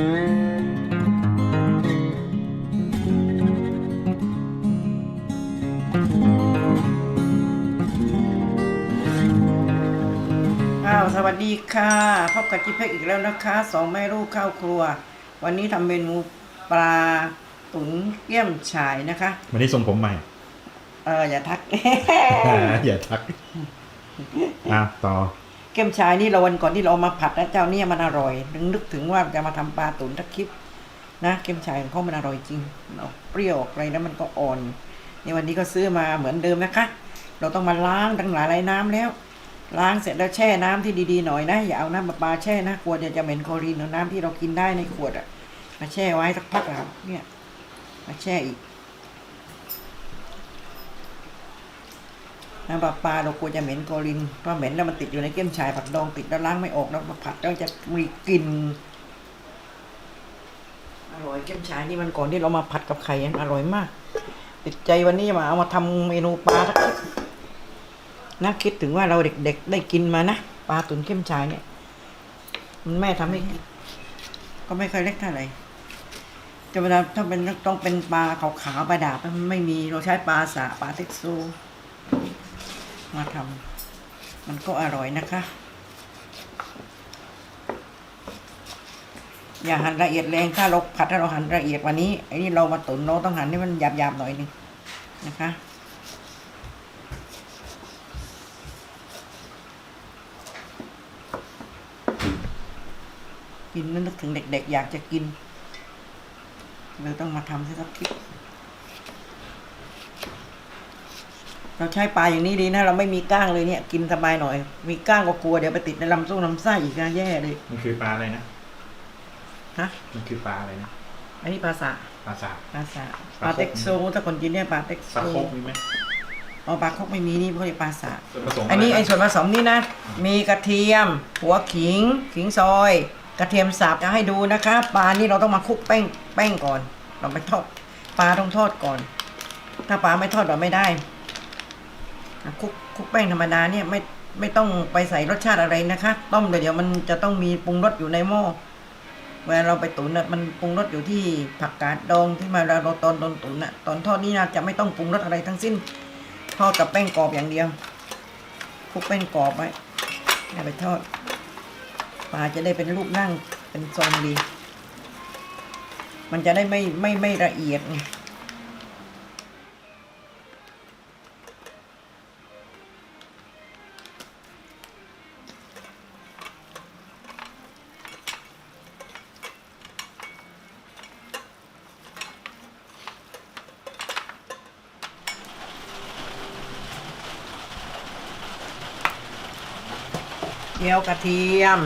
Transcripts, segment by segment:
อ้าวสวัสดีค่ะพบกับจิ๊บเพกอีกแล้วนะคะสองแม่ลูกเข้าครัว วันนี้ทำเมนูปลาตุ๋นเกี้ยมฉายนะคะ วันนี้ทรงผมใหม่ เอออย่าทัก อย่าทักอะต่อ เกี้ยมฉายนี่เราวันก่อนที่เราเอามาผัดนะเจ้าเนี่ยมันอร่อยนึกนึกถึงว่าจะมาทำปลาตุ๋นทักคลิปนะเกี้ยมฉายของเขามันอร่อยจริงมันออกเปรี้ยวออกอะไรแล้วมันก็อ่อนในวันนี้ก็ซื้อมาเหมือนเดิมนะคะ เราต้องมาล้างตั้งหลายหลายน้ำแล้ว ล้างเสร็จแล้วแช่น้ำที่ดีๆหน่อยนะอย่าเอาน้ำประปาแช่นะกลัวจะจะเหม็นคลอรีนเอน้ำที่เรากินได้ในขวดอะมาแช่ไว้สักพักอะครับเนี่ยมาแช่อีก น้ำประปาเรากลัวจะเหม็นคลอรีนเพราะเหม็นแล้วมันติดอยู่ในเก้มชายผักดองติดแล้วล้างไม่ออกแล้วมาผัดแล้วจะมีกลิ่นอร่อยเก้มชายนี่มันก่อนที่เรามาผัดกับไข่อะอร่อยมาก ติดใจวันนี้มาเอามาทำเมนูปลาทักนะคิดถึงว่าเราเด็กๆได้กินมานะปลาตุ๋นเข้มชายเนี่ยมันแม่ทำให้ก็ไม่เคยเล็กเท่าไหร่จะเวลาถ้าเป็นต้องเป็นปลาขาวๆปลาดาบมันไม่มีเราใช้ปลาสาปลาเท็กซู มาทำมันก็อร่อยนะคะ อย่าหั่นละเอียดแรงถ้าเราผัดถ้าเราหั่นละเอียดวันนี้ไอ้นี่เรามาตุ๋นเราต้องหั่นให้มันหยาบๆหน่อยนึงนะคะกินนึกถึงเด็กๆ อยากจะกินเลยต้องมาทำสักคลิป เราใช้ปลาอย่างนี้ดีนะ เราไม่มีก้างเลยเนี่ย กินสบายหน่อย มีก้างก็กลัวเดี๋ยวไปติดในลำส้มลำไส้อีกนะแย่เลยมันคือปลาอะไรนะฮะมันคือปลาอะไรนะอันนี้ปลาสะปลาสากปลาสะปปลาลาคก เต็กโซถ้าคนกินเนี่ยปลาเต็กโซปลาโคกมีไหมอ๋อปลาคกไม่มีนี่เขาเรียกปลาสะส่วนผสมอันนี้ะรไอ้บ้างส่วนผสมนี่นะ มีกระเทียม หัวขิง ขิงซอย กระเทียมสับจะให้ดูนะคะปลานี่เราต้องมาคลุกแป้งแป้งก่อน เราไปทอดปลาต้องทอดก่อน ถ้าปลาไม่ทอดเราไม่ได้นะ คลุกคลุกแป้งธรรมดาเนี่ยไม่ไม่ต้องไปใส่รสชาติอะไรนะคะ ต้มเดี๋ยวมันจะต้องมีปรุงรสอยู่ในหม้อเวลาเราไปตุ๋นน่ะมันปรุงรสอยู่ที่ผักกาดดองที่มาเราตอนตอนตุ๋นน่ะตอนทอดนี่นะจะไม่ต้องปรุงรสอะไรทั้งสิ้นทอดกับแป้งกรอบอย่างเดียวคลุกแป้งกรอบไว้ไปทอดปลาจะได้เป็นรูปร่างเป็นทรงดี มันจะได้ไม่ไม่ไม่ละเอียด ยวกระเทียม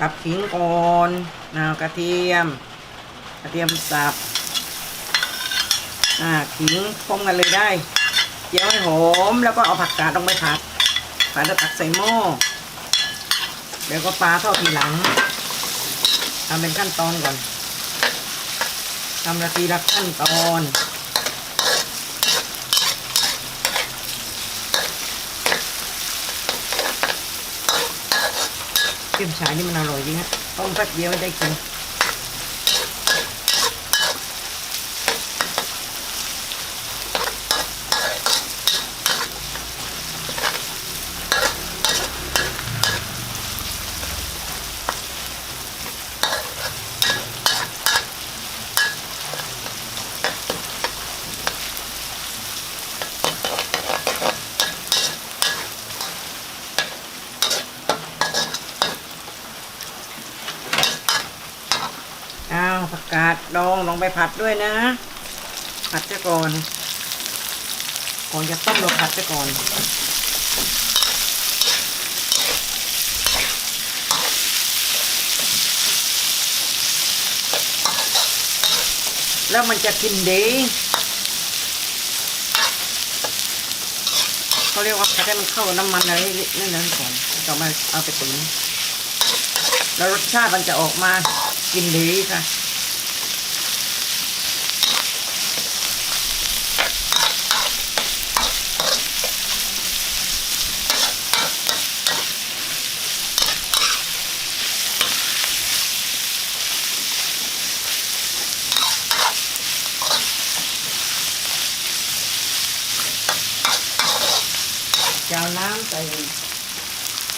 กับขิงก่อนนะกระเทียม กระเทียมสับอ่าขิงพร้อมกันเลยได้เจียวให้หอมแล้วก็เอาผักกาดลงไปผัดผัดแล้วตักใส่หม้อเดี๋ยวก็ปลาทอดทีหลังทำเป็นขั้นตอนก่อนทำละทีละขั้นตอน เกี๊ยวฉายนี่มันอร่อยจริงฮะต้มแป๊บเดียวได้กิน อ้าวผักกาดดองลงไปผั ด้วยนะ ผัดซะก่อน ก่อนจะต้มเราผัดซะก่อนแล้วมันจะกินดีเขาเรียกว่าผัดให้มันเข้าน้ำมันอะไรนั่นนั่นก่อนต่อมาเอาไปตุ๋นแล้วรสชาติมันจะออกมากินดีค่ะ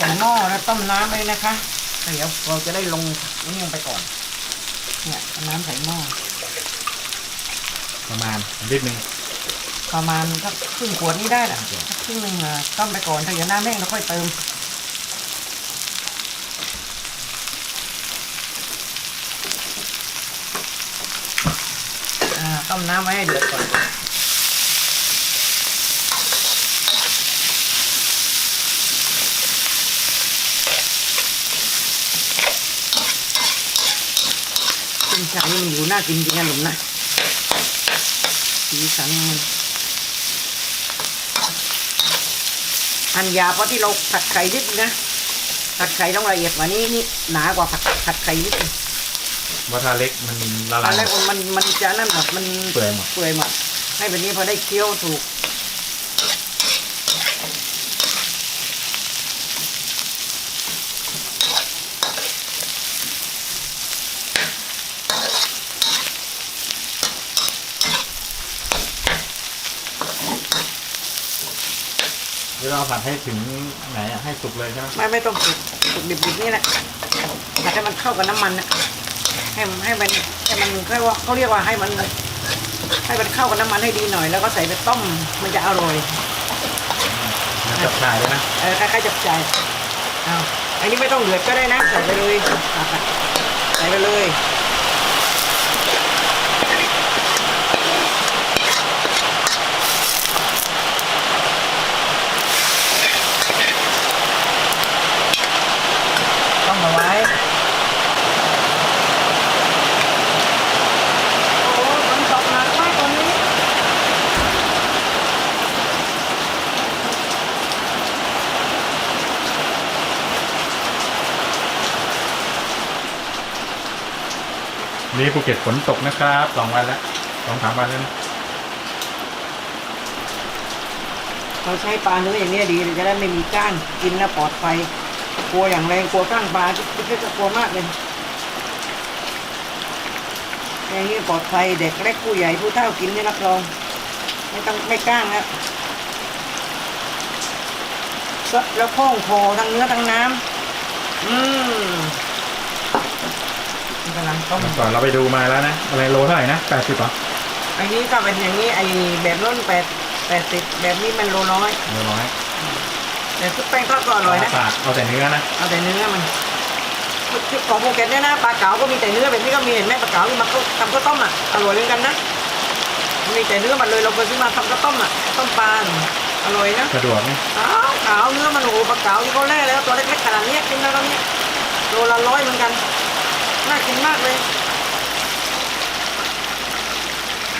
ใส่หม้อแล้วต้มน้ำเลยนะคะเดี๋ยวเราจะได้ลงนี่ลงไปก่อน เนี่ยน้ำใส่หม้อประมาณนิดนึงประมาณสักครึ่งขวดนี้ได้แหละสักครึ่งหนึ่งอะต้มไปก่อนถ้าเดี๋ยวน้ำแห้งเราค่อยเติมอ่าต้มน้ำไว้ให้เดือดก่อน เป็นชายมันอยู่น่ากินจริงๆนะหนุ่มนะสีสันมันอันยาเพราะที่เราผัดไข่นิดนะผัดไข่ต้องละเอียดกว่านี้นี่หนากว่าผัดผัดไข่นิดนึงว่าถ้าเล็กมันละตอลานยแรกมันมันจะนั่นหมดมันเปื่อยหมดเปื่อยหมดให้แบบนี้พอได้เคี้ยวถูก เดี๋ยวเราผัดให้ถึงไหนอะให้สุกเลยใช่ไหมไม่ไม่ต้องสุกสุกดิบๆนี่แหละผัดให้มันเข้ากับน้ำมันนะให้มันให้มันให้มันเขาเรียกว่าเขาเรียกว่าให้มัน ให้มันเข้ากับน้ำมันให้ดีหน่อย แล้วก็ใส่ไปต้มมันจะอร่อยแล้วจับชายเลยนะเออคล้ายๆจับใจายเอาอันนี้ไม่ต้องเดือดก็ได้นะใส่ไปเลยผัดอะใส่ไปเลยต้มเอาไว้ โอ้ฝนตกหนักมากตอนนี้ นี่ภูเก็ตฝนตกนะครับสองวันแล้วสองสามวันแล้วนะเราใช้ปลาเนื้ออย่างนี้ดีจะได้ไม่มีก้างกินแล้วปลอดภัยกลัวอย่างแรงกลัวก้างปลาที่ที่จะกลัวมากเลยอย่างนี้ปลอดภัยเด็กเล็กผู้ใหญ่ผู้เฒ่ากินนี่รับรองไม่ต้องไม่ก้างแล้วแล้วโค้งโคทั้งเนื้อทั้งน้ำอืม นี่กำลังต้มเมื่อก่อนเราไปดูมาแล้วนะ อะไรโลเท่าไหร่นะแปดสิบเหรออันนี้ก็เป็นอย่างนี้ไอแบบน้นแปดแปดสิบแบบนี้มันโลน้อยโลน้อยแต่ซุปแป้งทอดก็อร่อยนะปลาสากเอาแต่เนื้อนะเอาแต่เนื้อมันของภูเก็ตเนี่ยนะปลาเก๋าก็มีแต่เนื้อแบบนี้ก็มีเห็นไหมปลาเก๋าที่มาเขาทำข้าวต้มอะอร่อยเหมือนกันนะมีแต่เนื้อมันเลยเราเคยซื้อมาทำข้าวต้มอะต้มปลาอร่อยนะสะดวกนี่ขาวขาวเนื้อมันโอ้โหปลาเก๋าที่เขาแล่แล้วตัวเล็กๆขนาดเนี้ยกินแล้วตอนนี้โลละร้อยเหมือนกัน น่ากินมากเลย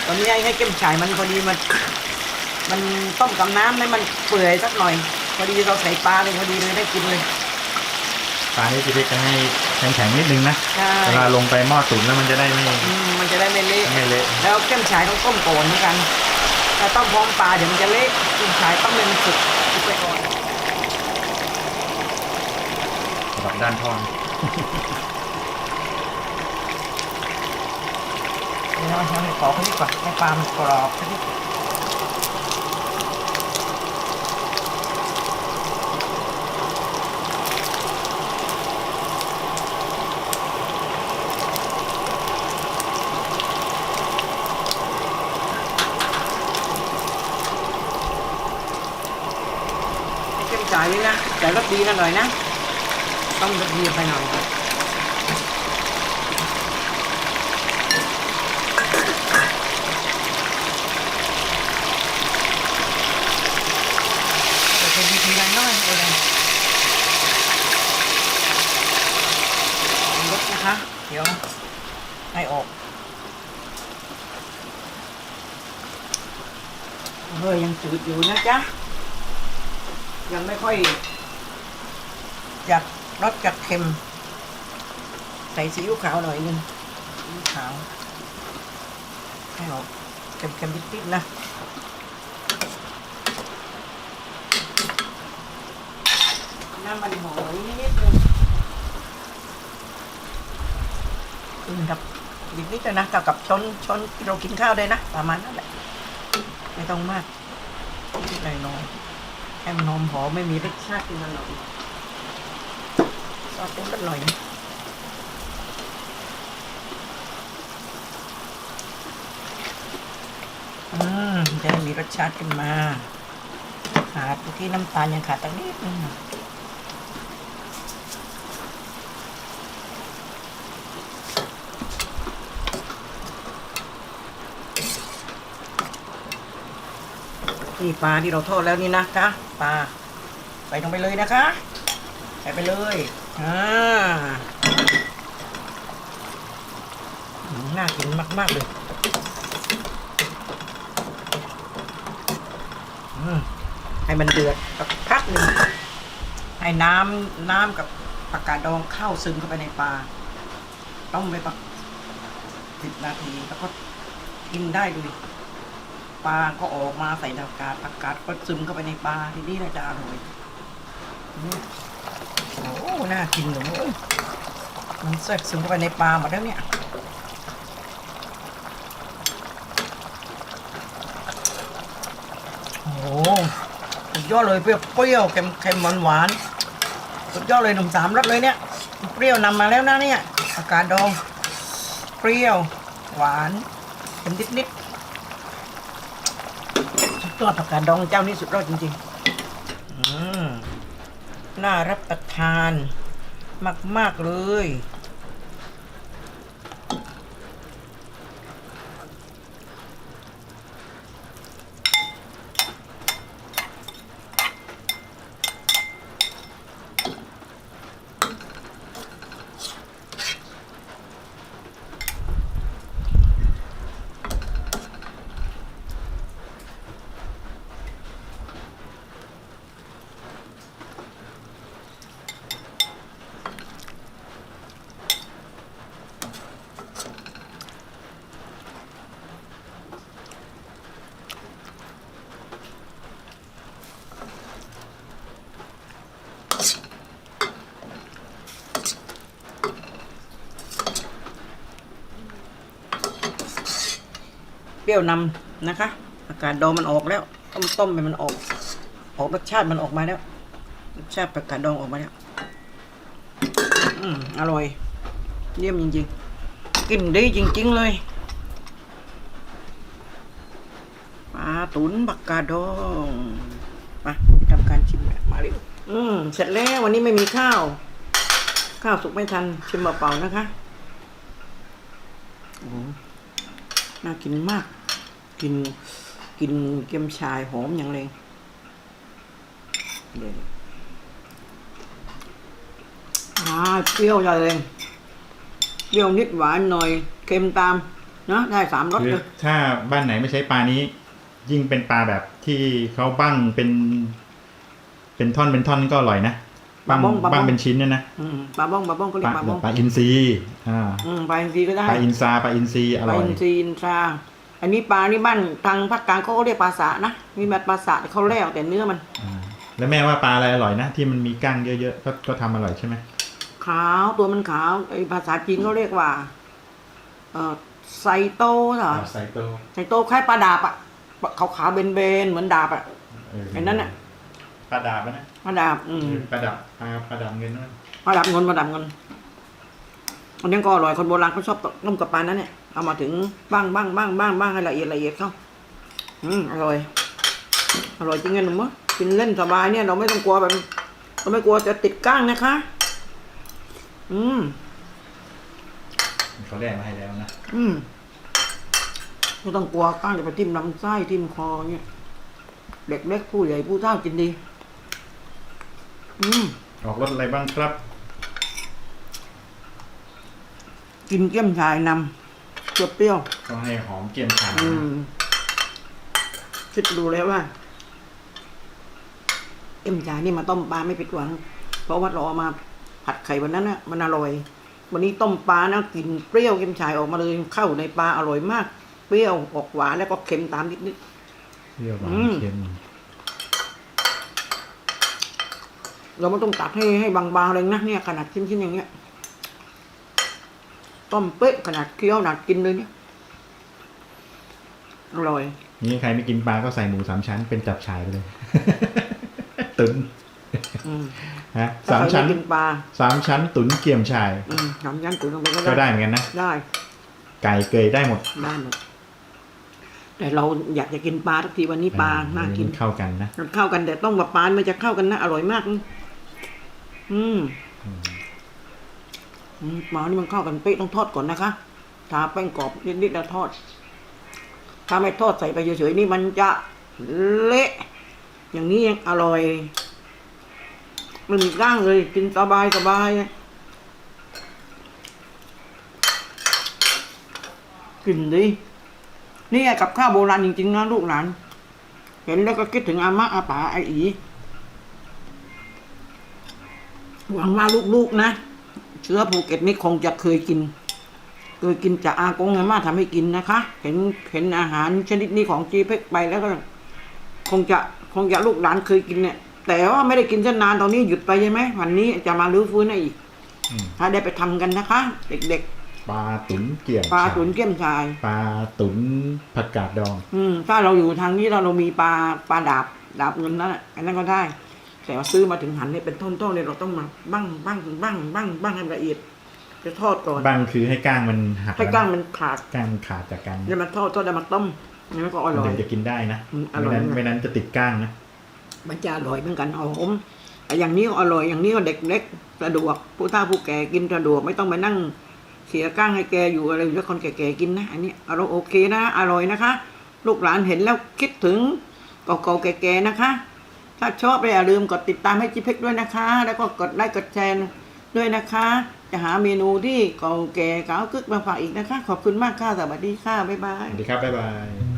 ตอนนี้ให้ให้เก็มฉายมันพอดีมัน มันต้มกับน้ำให้มันเปื่อยสักหน่อย พอดีเราใส่ปลาเลยพอดีเลยได้กินเลยปลานี่จะเล็กกันให้แข็งๆนิดนึงนะใช่เวลาลงไปหม้อตุ๋นแล้วมันจะได้ไม่อืมมันจะได้ไม่เละไม่เละแล้วเก้มฉายต้องต้มก่อนเหมือนกันถ้าต้มพร้อมปลาเดี๋ยวมันจะเละเก้มฉายต้องเป็นสุกสุกไปก่อน สำหรับด้านทอด เดี๋ยวเราขอเขาดีกว่าให้ปลามันกรอบสักนิดให้เก้มฉายนี่นะแต่รสดีนะหน่อยนะ ต้องรสดีไปหน่อย แต่เป็นวิธีการน้อยเลยลดนะคะ เดี๋ยวให้ออกเฮ้ยยังจืดอยู่นะจ๊ะ ยังไม่ค่อยจัดรสจัดเค็ม ใส่ซีอิ๊วขาวหน่อยนึงซีอิ๊วขาวให้ออกเค็มๆนิดๆนะน้ำมันหอยนิดนึง กินกับอีกนิดนึงนะเท่ากับช้อนช้อนที่เรากินข้าวได้นะ ประมาณนั้นแหละ ไม่ต้องมากนิดหน่อยๆให้มันหอมหอมไม่มีรสชาติมันหน่อยก็ตุ้มกันหน่อยอืมจะมีรสชาติขึ้นมา ขาดเมื่น้ำตาลยังขาดตั้งนิดนึง นี่ปลาที่เราทอดแล้วนี่นะคะปลาใส่ลงไปเลยนะคะ ใส่ไปเลยอ่าน่ากินมาก ๆ เลยอืมให้มันเดือดสักพักหนึ่งให้น้ำน้ำกับผักกาดดองเข้าซึมเข้าไปในปลาต้มไปปักสิบนาทีแล้วก็กินได้เลย ปลาก็ออกมาใส่ผักกาดผักกาดก็ซึมเข้าไปในปลาทีนี้น่าจะอร่อยโอ้น่ากินเลยมันแทรกซึมเข้าไปในปลาหมดแล้วเนี่ยโอ้โหสุดยอดเลยเปรี้ยวเปรี้ยวเค็มเค็มหวานหวานสุดยอดเลยหนุ่มสามรสเลยเนี่ย เปรี้ยวนำมาแล้วนะเนี่ยอากาศดอง เปรี้ยว หวานเค็มนิดนิดๆสุด ยอดอากาศดองเจ้านี้สุดยอดจริงๆ อืม น่ารับประทานมาก ๆ เลย รี้ยวนำนะคะ อากาศดองมันออกแล้วต้มต้มไปมันออก ออกรสชาติมันออกมาแล้วรสชาติอากาศดองออกมาแล้วอืมอร่อย เยี่ยมจริงๆ กินดีจริง ๆ เลยปลาตุ๋นบักกาดองมาทำการชิมแบบมาเร็วอืมเสร็จแล้ววันนี้ไม่มีข้าว ข้าวสุกไม่ทันชิมเปล่าๆนะคะโอ้น่ากินมาก กินกินเกี๊ยมชายหอมอย่างเลยเดี๋ยวอ่าเปรี้ยวใหญ่เลยเปรี้ยวนิดหวานหน่อยเค็มตามนะได้สามรสคือเลยถ้าบ้านไหนไม่ใช้ปลานี้ ยิ่งเป็นปลาแบบที่เขาบั้งเป็น เป็นท่อนเป็นท่อนก็อร่อยนะบั้งบั้งเป็นชิ้นเนี่ยนะอืมปลาบ้องปลาบ้องก็ปเรียลากปลาบ้องปลาอินทรีอ่าอืมปลาอินทรีก็ได้ปลาอินซาปลาอินทรีอปลาร่อย อินทรีอินทรา อันนี้ปลานี่บ้านทางภาคกลางเขาก็เรียกปลาสะนะมีแบบปลาสะแต่เขาแล้วแต่เนื้อมัน อ่าแล้วแม่ว่าปลาอะไรอร่อยนะ ที่มันมีก้างเยอะๆ ก็ก็ทำอร่อยใช่ไหมขาวตัวมันขาวไอภาษาจีนเขาเรียกว่า เออไซโตเหรอไซโตไซโตคล้ายปลาดาบอะขาวขาวๆเบนเบนๆเหมือนดาบอะ ไอ้นั่นน่ะ ปลาดาบนะปลาดาบ อืมปลาดาบปลาปลาดาบเงินนั่นปลาดาบเงินปลาดาบเงินอันนี้ก็อร่อยคนโบราณเขาชอบต้มกับปลานั้นเนี่ย เอามาถึงบ้างบ้างบ้างบ้างบ้างให้ละเอียดละเอียดเข้า อืมอร่อย อร่อยจริงไงหนุ่มวะกินเล่นสบายเนี่ย เราไม่ต้องกลัวแบบเราไม่กลัวจะติดก้างนะคะ อืมเขาแลกมาให้แล้วนะ อืมไม่ต้องกลัวก้างจะไปทิ่มลำไส้ทิ่มคอเนี่ยเด็กเล็กผู้ใหญ่ผู้เฒ่ากินดี อืมออกรสอะไรบ้างครับ กินเกี้ยมชายนำ เปรี้ยวต้องให้หอมเกียมฉ่ๆอืม คิดดูแล้วว่าเกี้ยมชายนี่มาต้มปลาไม่ผิดหวัง เพราะว่าเราเอามาผัดไข่วันนั้นน่ะมันอร่อย วันนี้ต้มปลานะกลินเปรี้ยวเกี้ยมชายออกมาเลยเข้าในปลาอร่อยมาก เปรี้ยวออกหวานแล้วก็เค็มตามนิดๆเปรี้ยวหวาอืนม เค็มเราไม่ต้องตัดให้ให้บางๆเลยนะเนี่ยขนาดชิ้นๆอย่างเงี้ย ต้มเป๊ะขนาดเคี้ยวขนาดกินเลยเนี่ยอร่อย นี่ใครไม่กินปลาก็ใส่หมูสามชั้นเป็นจับฉายไปเลย ตึงอืมฮะถ้สามใครชั้นไกินปลาสามชั้นตุ๋นเกี๊ยมชาย อืมสามชั้นตุ๋นลงไปก็ก็ได้ได้เหมือนกันนะได้ไก่เกยได้หมดได้หมดแต่เราอยากจะกินปลาทุกทีวันนี้ปลาน่ากิน เข้ากันนะมันเข้ากันแต่ต้องแบบปลามันจะเข้ากันนะอร่อยมากนะอืม อืม ปลานี่มันเข้ากันเป๊ะต้องทอดก่อนนะคะทาแป้งกรอบนิดๆแล้วทอด ถ้าไม่ทอดใส่ไปเฉยๆนี่มันจะเละ อย่างนี้ยังอร่อยมันมีก้างเลย กินสบายสบายกินดินี่กับข้าวโบราณจริงๆนะลูกหลาน เห็นแล้วก็คิดถึงอาม่อาป๋าไออีหวังว่าลูกๆนะ เชื้อภูเก็ตนี่คงจะเคยกินเคยกินจากอากงอาม่าทำให้กินนะคะ เห็นเห็นอาหารชนิดนี้ของจีเพ็กไปแล้วก็ คงจะคงจะลูกหลานเคยกินเนี่ย แต่ว่าไม่ได้กินเส้นนานตอนนี้หยุดไปใช่ไหมวันนี้จะมาลื้อฟื้นให้อีกอืมถ้าได้ไปทำกันนะคะ เด็กปลาตุ๋นเกี๊ยมๆปลาชยตุ๋นเกี้ยมชายปลาตุ๋นผักกาดดอง อืมถ้าเราอยู่ทางนี้เราเรามีปลาปลาดาบดาบเงินนั่นน่ะอันนั้นก็ได้ แต่ว่าซื้อมาถึงหันเนี่ยเป็นท่อนๆเนี่ยเราต้องมาบ้างบ้างบ้างบ้างบ้างให้ละเอียดจะทอดก่อนบางคือให้ก้างมันหักให้กล้างมันขาดก้างมันขาดจากกันแล้วมันทอดทอดแล้วมาต้มนี่มันก็อร่อยเดี๋ยวจะกินได้นะอืมอร่อยไม่นั้นมากไม่นั้นจะติดก้างนะมันจะอร่อยเหมือนกันหอมแต่อย่างนี้ก็อร่อยอย่างนี้ก็เด็กเล็กสะดวกผู้เฒ่าผู้แก่กินสะดวกไม่ต้องไปนั่งเสียก้างให้แกอยู่อะไรแล้วคนแก่ๆกินนะอันนี้อร่อยโอเคนะ อร่อยนะคะ ลูกหลานเห็นแล้วคิดถึงเก่าๆแก่ๆนะคะ ถ้าชอบอย่าลืมกดติดตามให้จิเพ็กด้วยนะคะ แล้วก็กดไลค์กดแชร์ด้วยนะคะ จะหาเมนูที่เก่าแก่เก่ากึกมาฝากอีกนะคะ ขอบคุณมากค่ะสวัสดีค่ะบ๊ายบาย สวัสดีครับ บ๊ายบาย